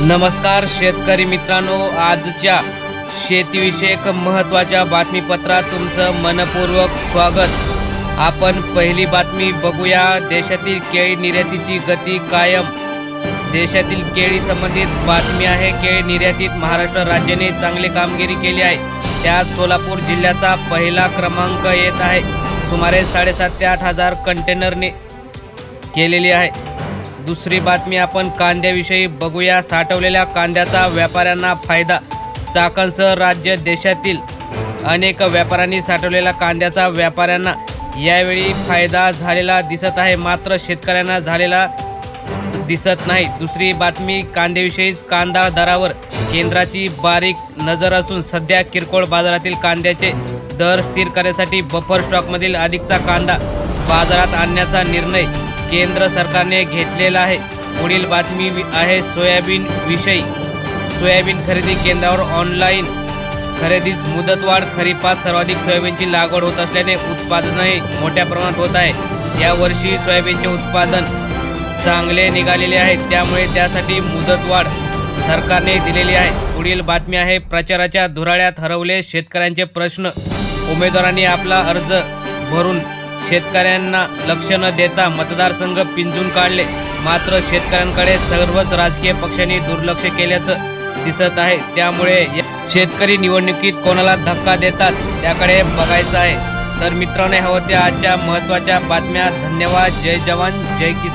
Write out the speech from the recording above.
नमस्कार शेतकरी मित्रांनो आजच्या शेतीविषयक महत्त्वाच्या बातमीपत्रात तुमचं मनपूर्वक स्वागत. आपण पहिली बातमी बघूया. देशातील केळी निर्यातीची गती कायम. देशातील केळी संबंधित बातमी आहे. केळी निर्यातीत महाराष्ट्र राज्याने चांगली कामगिरी केली आहे. त्यात सोलापूर जिल्ह्याचा पहिला क्रमांक येत आहे. सुमारे साडेसात ते आठ हजार कंटेनरने केलेली आहे. दुसरी बातमी आपण कांद्याविषयी बघूया. साठवलेल्या कांद्याचा व्यापाऱ्यांना फायदा चाकणसह राज्य देशातील अनेक व्यापाऱ्यांनी साठवलेल्या कांद्याचा व्यापाऱ्यांना यावेळी फायदा झालेला दिसत आहे. मात्र शेतकऱ्यांना झालेला दिसत नाही. दुसरी बातमी कांद्याविषयीच कांदा दरावर केंद्राची बारीक नजर असून सध्या किरकोळ बाजारातील कांद्याचे दर स्थिर करण्यासाठी बफर स्टॉकमधील अधिकचा कांदा बाजारात आणण्याचा निर्णय केंद्र सरकारने घेतलेला आहे. पुढील बातमी आहे सोयाबीन विषयी. सोयाबीन खरेदी केंद्रावर ऑनलाईन खरेदीस मुदतवाढ खरीपात सर्वाधिक सोयाबीनची लागवड होत असल्याने उत्पादनही मोठ्या प्रमाणात होत आहे. यावर्षी सोयाबीनचे उत्पादन चांगले निघालेले आहे त्यामुळे त्यासाठी मुदतवाढ सरकारने दिलेली आहे. पुढील बातमी आहे प्रचाराच्या धुराळ्यात हरवले शेतकऱ्यांचे प्रश्न. उमेदवारांनी आपला अर्ज भरून शेतकऱ्यांना लक्ष न देता मतदारसंघ पिंजून काढले. मात्र शेतकऱ्यांकडे सर्वच राजकीय पक्षांनी दुर्लक्ष केल्याचं दिसत आहे. त्यामुळे शेतकरी निवडणुकीत कोणाला धक्का देतात त्याकडे बघायचं आहे. तर मित्रांनो ह्या होत्या आजच्या महत्त्वाच्या बातम्या. धन्यवाद. जय जवान. जय किसान.